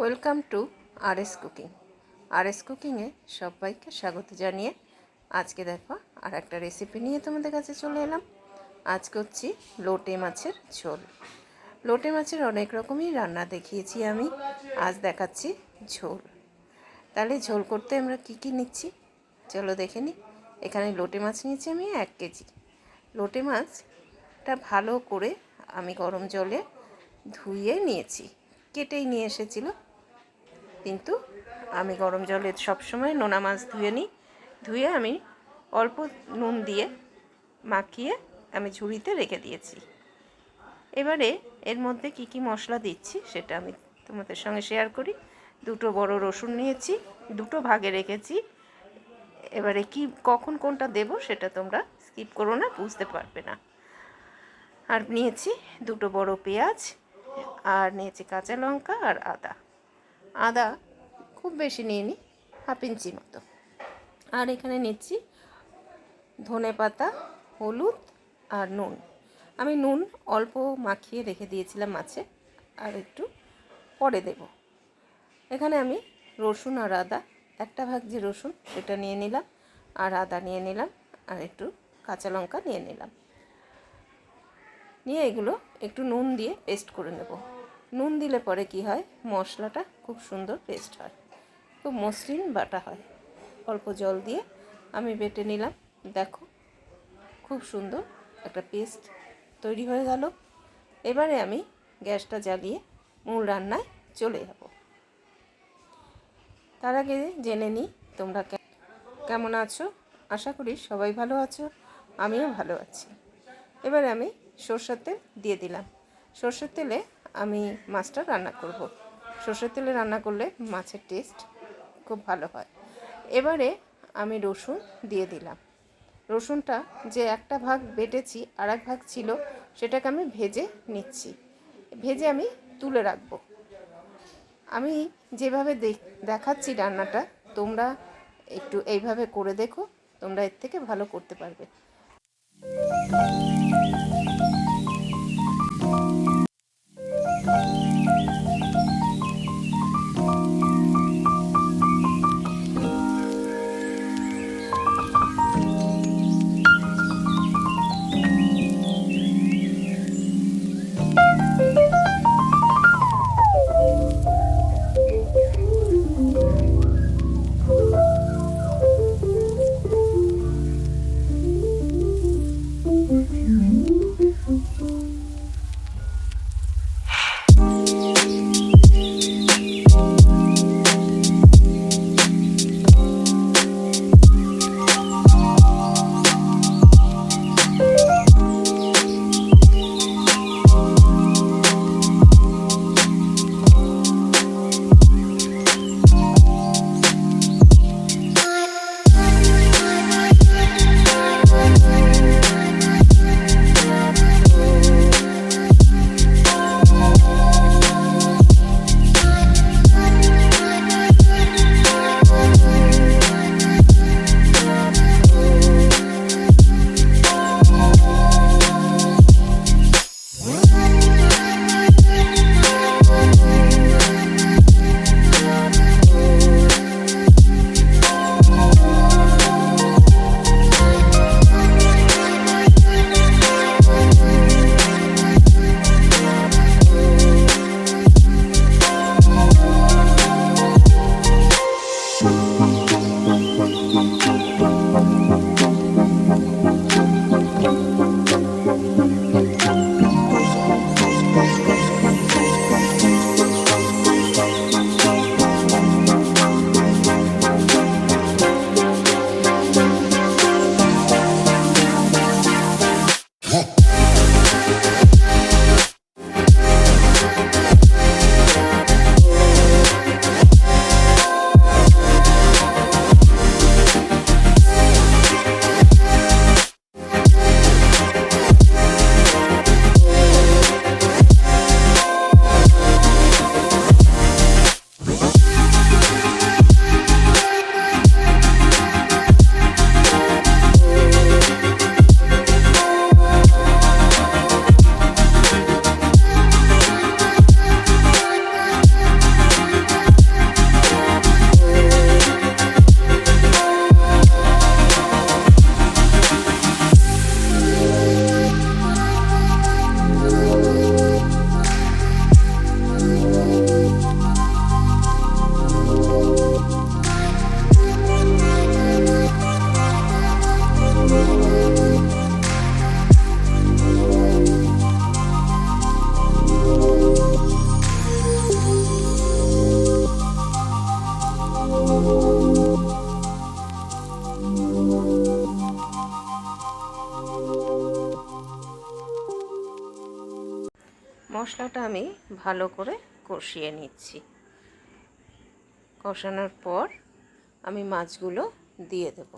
Welcome to R S cooking. R S কুকিংয়ে সবাইকে স্বাগত জানিয়ে আজকে দেখো আর একটা রেসিপি নিয়ে তোমাদের কাছে চলে এলাম। আজ করছি লোটে মাছের ঝোল। লোটে মাছের অনেক রকমই রান্না দেখিয়েছি আমি, আজ দেখাচ্ছি ঝোল। তাহলে ঝোল করতে আমরা কি কি নিচ্ছি? চলো দেখে নিই এখানে লোটে মাছ নিয়েছি আমি এক কেজি। লোটে মাছটা ভালো করে আমি গরম জলে ধুয়ে নিয়েছি। কেটেই নিয়ে এসেছিল কিন্তু আমি গরম জলে সবসময় নোনা মাছ ধুয়ে নিই। ধুয়ে আমি অল্প নুন দিয়ে মাখিয়ে আমি ঝুড়িতে রেখে দিয়েছি। এবারে এর মধ্যে কি কি মশলা দিচ্ছি সেটা আমি তোমাদের সঙ্গে শেয়ার করি। দুটো বড় রসুন নিয়েছি, দুটো ভাগে রেখেছি। এবারে কি, কখন কোনটা দেব সেটা তোমরা স্কিপ করো না, বুঝতে পারবে না। আর নিয়েছি দুটো বড় পেঁয়াজ, আর নিয়েছি কাঁচা লঙ্কা আর আদা। আদা খুব বেশি নিয়ে নিই হাফ ইঞ্চি মতো। আর এখানে নিচ্ছি ধনে পাতা, হলুদ আর নুন। আমি নুন অল্প মাখিয়ে রেখে দিয়েছিলাম মাছে, আর একটু পরে দেব। এখানে আমি রসুন আর আদা, একটা ভাগ যে রসুন সেটা নিয়ে নিলাম, আর আদা নিয়ে নিলাম, আর একটু কাঁচা লঙ্কা নিয়ে নিলাম। নিয়ে এগুলো একটু নুন দিয়ে পেস্ট করে নেব। নুন দিলে পরে কি হয়? মশলাটা খুব সুন্দর পেস্ট হয়। খুব মসৃণ বাটা হয়। অল্প জল দিয়ে আমি বেটে নিলাম। দেখো, খুব সুন্দর একটা পেস্ট তৈরি হয়ে গেল। এবারে আমি গ্যাসটা জ্বালিয়ে মূল রান্নায় চলে যাব। তার আগে জেনে নিই তোমরা কেমন আছো? আশা করি সবাই ভালো আছো, আমিও ভালো আছি। এবারে আমি সর্ষের তেল দিয়ে দিলাম। সর্ষের তেলে আমি মাছটা রান্না করব। সর্ষের তেলে রান্না করলে মাছের টেস্ট খুব ভালো হয়। এবারে আমি রসুন দিয়ে দিলাম। রসুনটা যে একটা ভাগ বেটেছি আর এক ভাগ ছিল, সেটাকে আমি ভেজে নিচ্ছি। ভেজে আমি তুলে রাখব। আমি যেভাবে দেখাচ্ছি রান্নাটা, তোমরা একটু এইভাবে করে দেখো, তোমরা এর থেকে ভালো করতে পারবে। মশলাটা আমি ভালো করে কষিয়ে নিচ্ছি। কষানোর পর আমি মাছগুলো দিয়ে দেব।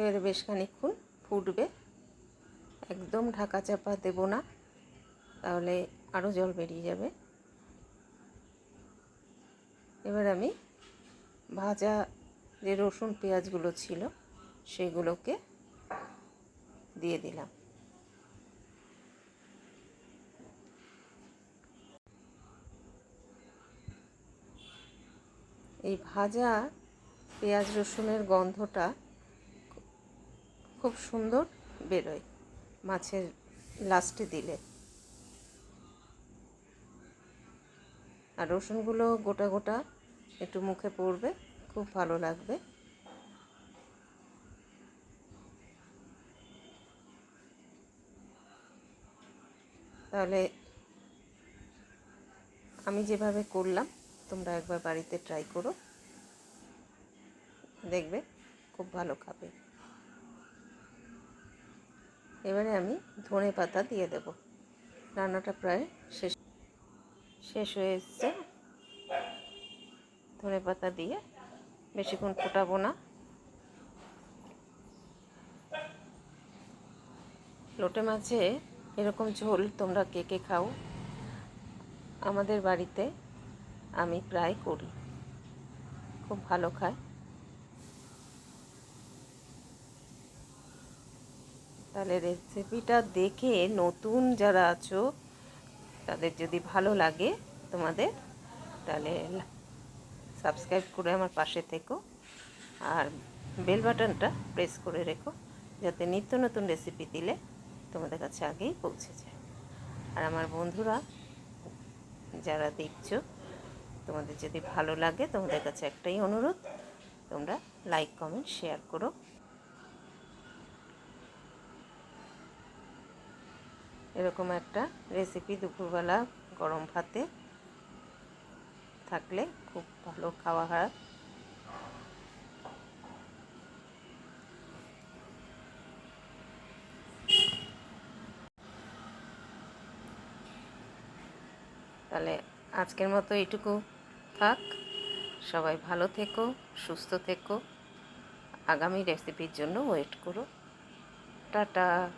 এবারে বেশ খানিক্ষণ ফুটবে। একদম ঢাকা চাপা দেব না, তাহলে আরও জল বেরিয়ে যাবে। এবার আমি ভাজা যে রসুন, পেঁয়াজগুলো ছিল, সেগুলোকে দিয়ে দিলাম। এই ভাজা পেঁয়াজ রসুনের গন্ধটা খুব সুন্দর বেরোয় মাছের লাস্টে দিলে। আর রসুনগুলো গোটা গোটা একটু মুখে পড়বে, খুব ভালো লাগবে। তাহলে আমি যেভাবে করলাম, তোমরা একবার বাড়িতে ট্রাই করো। দেখবে খুব ভালো খাবে। এবারে আমি ধনে পাতা দিয়ে দেব। রান্নাটা প্রায় শেষ শেষ হয়ে এসছে। ধনে পাতা দিয়ে বেশিক্ষণ ফোটাবো না। লোটে মাছে এরকম ঝোল তোমরা কে কে খাও? আমাদের বাড়িতে আমি প্রায় করি। খুব ভালো খায়। তাহলে রেসিপিটা দেখে নতুন যারা আছো, তাদের যদি ভালো লাগে তোমাদের, তাহলে সাবস্ক্রাইব করে আমার পাশে থেকো। আর বেল বাটনটা প্রেস করে রেখো, যাতে নিত্য নতুন রেসিপি দিলে তোমাদের কাছে আগেই পৌঁছে যায়। আর আমার বন্ধুরা, যারা দেখছ, তোমাদের যদি ভালো লাগে, তোমাদের কাছে একটাই অনুরোধ, তোমরা লাইক কমেন্ট শেয়ার করো। এরকম একটা রেসিপি দুপুরবেলা গরম ভাতে থাকলে খুব ভালো খাওয়া হয়। তাহলে আজকের মতো এইটুকু থাক। সবাই ভালো থেকো, সুস্থ থেকো। আগামী রেসিপির জন্য ওয়েট করো। টাটা।